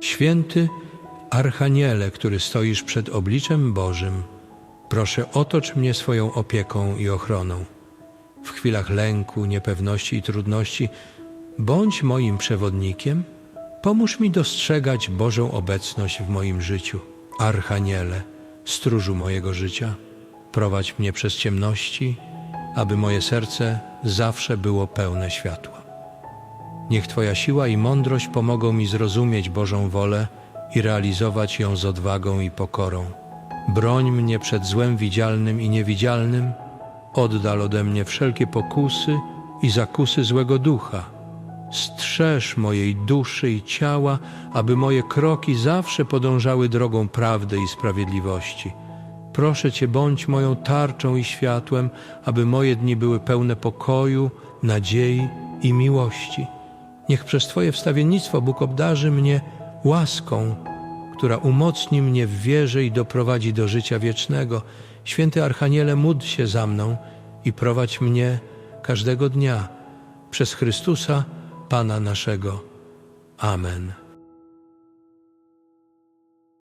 Święty Archaniele, który stoisz przed obliczem Bożym, proszę otocz mnie swoją opieką i ochroną. W chwilach lęku, niepewności i trudności bądź moim przewodnikiem, pomóż mi dostrzegać Bożą obecność w moim życiu. Archaniele, stróżu mojego życia, prowadź mnie przez ciemności, aby moje serce zawsze było pełne światła. Niech Twoja siła i mądrość pomogą mi zrozumieć Bożą wolę i realizować ją z odwagą i pokorą. Broń mnie przed złem widzialnym i niewidzialnym, oddal ode mnie wszelkie pokusy i zakusy złego ducha. Strzeż mojej duszy i ciała, aby moje kroki zawsze podążały drogą prawdy i sprawiedliwości. Proszę Cię, bądź moją tarczą i światłem, aby moje dni były pełne pokoju, nadziei i miłości. Niech przez Twoje wstawiennictwo Bóg obdarzy mnie łaską, która umocni mnie w wierze i doprowadzi do życia wiecznego. Święty Archaniele, módl się za mną i prowadź mnie każdego dnia przez Chrystusa, Pana naszego. Amen.